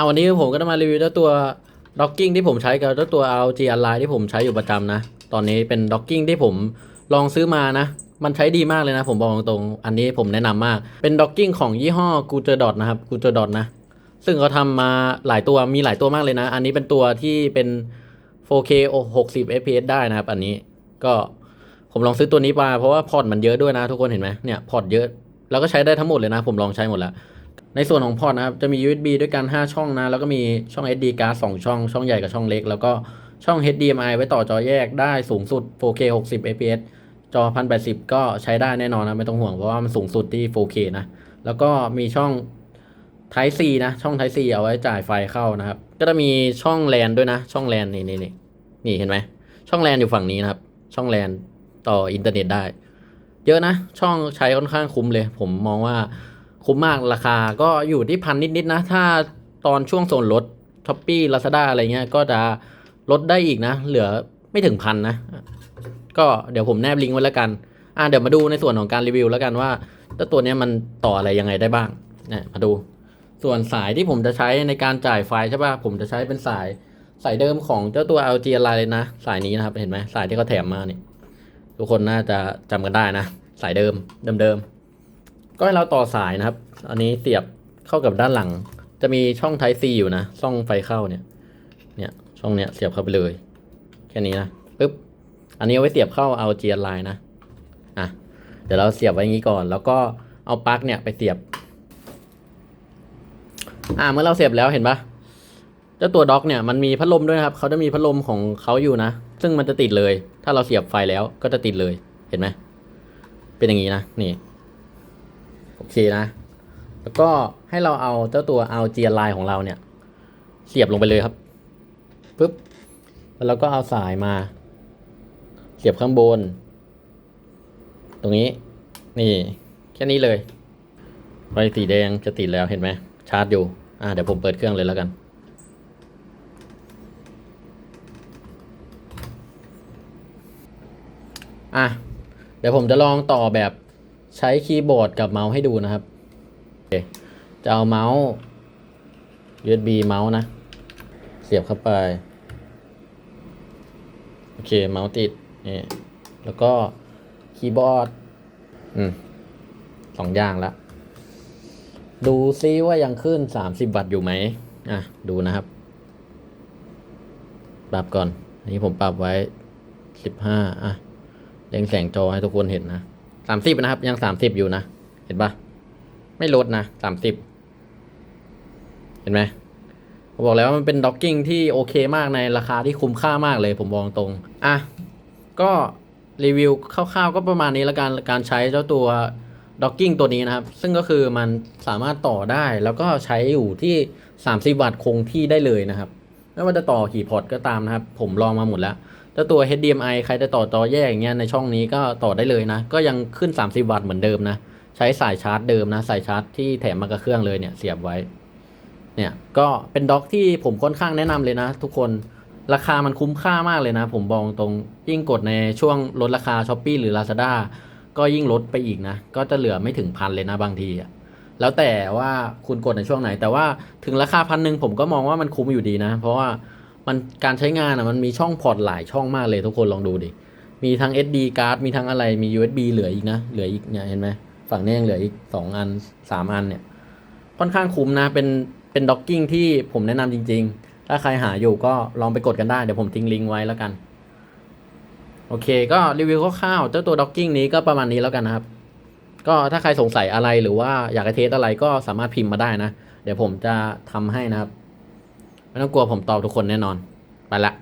เอาวันนี้ผมก็จะมารีวิวเจ้าตัวด็อกกิ้งที่ผมใช้กับเจ้าตัว ROG Ally ที่ผมใช้อยู่ประจำนะ ตอนนี้เป็นด็อกกิ้งที่ผมลองซื้อมานะ มันใช้ดีมากเลยนะ ผมบอกตรงๆอันนี้ผมแนะนำมาก เป็นด็อกกิ้งของยี่ห้อ g u t e r Dot นะครับ g u t e r Dot นะ ซึ่งเขาทำมาหลายตัวมีหลายตัวมากเลยนะ อันนี้เป็นตัวที่เป็น 4K 60 fps ได้นะครับ อันนี้ก็ผมลองซื้อตัวนี้มาเพราะว่าพอร์ตมันเยอะด้วยนะทุกคนเห็นไหมเนี่ยพอร์ตเยอะแล้วก็ใช้ได้ทั้งหมดเลยนะ ผมลองใช้หมดแล้ว ในส่วนของพอร์ตนะครับ จะมี USB ด้วยกัน 5 ช่องนะ แล้วก็มีช่อง SD card 2 ช่อง ช่องใหญ่กับช่องเล็ก แล้วก็ช่อง HDMI ไว้ต่อจอแยกได้สูงสุด 4K 60 fps จอ 1080 ก็ใช้ได้แน่นอนนะ ไม่ต้องห่วง เพราะว่ามันสูงสุดที่ 4K นะ แล้วก็มีช่อง Type C นะ ช่อง Type C เอาไว้จ่ายไฟเข้านะครับ ก็จะมีช่องแลนด้วยนะ ช่องแลนนี่นี่นี่นี่เห็นไหม ช่องแลนอยู่ฝั่งนี้นะครับ ช่องแลนต่ออินเทอร์เน็ตได้ เยอะนะ ช่องใช้ค่อนข้างคุ้มเลย ผมมองว่า คุ้มมากราคาก็อยู่ที่พันนิดๆนะ ถ้าตอนช่วงโซนลดช้อปปี้ลาซาด้าอะไรเงี้ยก็จะลดได้อีกนะ เหลือไม่ถึงพันนะ ก็เดี๋ยวผมแนบลิงก์ไว้แล้วกัน อ่าเดี๋ยวมาดูในส่วนของการรีวิวแล้วกันว่าเจ้าตัวเนี้ยมันต่ออะไรยังไงได้บ้างเนี่ยมาดู ส่วนสายที่ผมจะใช้ในการจ่ายไฟใช่ป่ะผมจะใช้เป็นสายสายเดิมของเจ้าตัว LG Ally เลยนะ สายนี้นะครับเห็นไหมสายที่เขาแถมมาเนี่ยทุกคนน่าจะจำกันได้นะ สายเดิมเดิมๆ ก็ให้เราต่อสายนะครับ อันนี้เสียบเข้ากับด้านหลัง จะมีช่อง Type C อยู่นะช่องไฟเข้าเนี่ย เนี่ยช่องเนี้ยเสียบเข้าไปเลย แค่นี้นะปึ๊บอันนี้เอาไว้เสียบเข้าเอาเจียนไลน์นะอะเดี๋ยวเราเสียบไว้งนี้ก่อน แล้วก็เอาปลั๊กเนี่ยไปเสียบ อ่าเมื่อเราเสียบแล้วเห็นปะเจ้าตัวด็อกเนี่ยมันมีพัดลมด้วยนะครับเขาจะมีพัดลมของเขาอยู่นะ ซึ่งมันจะติดเลย ถ้าเราเสียบไฟแล้วก็จะติดเลยเห็นไหมเป็นอย่างนี้นะนี่ โอเคนะ แล้วก็ให้เราเอาเจ้าตัวเอาเจียนไลน์ของเราเนี่ย เสียบลงไปเลยครับปึ๊บแล้วเราก็เอาสายมา เสียบข้างบน ตรงนี้ นี่แค่นี้เลยไฟสีแดงจะติดแล้วเห็นไหมชาร์จอยู่ อ่าเดี๋ยวผมเปิดเครื่องเลยแล้วกัน อะเดี๋ยวผมจะลองต่อแบบ ใช้คีย์บอร์ดกับเมาส์ให้ดูนะครับโอเคจะเอาเมาส์ USB เมาส์นะ เสียบเข้าไป โอเค เมาส์ติดนี่แล้วก็คีย์บอร์ด อืมสองอย่างละดูซิว่ายังขึ้น 30 วัตต์อยู่ไหม อะ ดูนะครับ ปรับก่อน อันนี้ผมปรับไว้ 15 อะเร่งแสงจอให้ทุกคนเห็นนะ 30นะครับ ยัง30อยู่นะ เห็นปะไม่ลดนะ30เห็นไหมผมบอกแล้วว่ามันเป็นด็อกกิ้งที่โอเคมากในราคาที่คุ้มค่ามากเลยผมบอกตรงอะก็รีวิวคร่าวๆก็ประมาณนี้แล้วกันการใช้เจ้าตัวด็อกกิ้งตัวนี้นะครับ ซึ่งก็คือมันสามารถต่อได้แล้วก็ใช้อยู่ที่ 30 วัตต์คงที่ได้เลยนะครับ ไม่ว่าจะต่อกี่พอร์ตก็ตามนะครับ ผมลองมาหมดแล้ว เจ้าตัว HDMI ใครจะต่อจอแยกอย่างเงี้ยในช่องนี้ก็ต่อได้เลยนะ ก็ยังขึ้น 30 วัตต์เหมือนเดิมนะ ใช้สายชาร์จเดิมนะ สายชาร์จที่แถมมากับเครื่องเลยเนี่ยเสียบไว้ เนี่ยก็เป็นด็อกที่ผมค่อนข้างแนะนำเลยนะ ทุกคน ราคามันคุ้มค่ามากเลยนะ ผมบอกตรงยิ่งกดในช่วงลดราคา s h อ p e e หรือ Lazada ก็ยิ่งลดไปอีกนะ ก็จะเหลือไม่ถึงพันเลยนะบางทีอะแล้วแต่ว่าคุณกดในช่วงไหน แต่ว่าถึงราคาพันหนึ่งผมก็มองว่ามันคุ้มอยู่ดีนะ เพราะว่า มันการใช้งานอะมันมีช่องพอร์ตหลายช่องมากเลยทุกคนลองดูดิ มีทั้ง SD card มีทั้งอะไรมี USB เหลืออีกนะ เหลืออีกเนี่ยเห็นไหมฝั่งนี้ยังเหลืออีกสองอันสามอันเนี่ย ค่อนข้างคุ้มนะ เป็นเป็นด็อกกิ้งที่ผมแนะนำจริง ๆ ถ้าใครหาอยู่ก็ลองไปกดกันได้ เดี๋ยวผมทิ้งลิงก์ไว้แล้วกัน โอเค ก็รีวิวคร่าวๆเจ้าตัวด็อกกิ้งนี้ก็ประมาณนี้แล้วกันนะครับ ก็ถ้าใครสงสัยอะไรหรือว่าอยากเทสอะไรก็สามารถพิมพ์มาได้นะ เดี๋ยวผมจะทำให้นะครับ ไม่ต้องกลัวผมตอบทุกคนแน่นอน ไปละ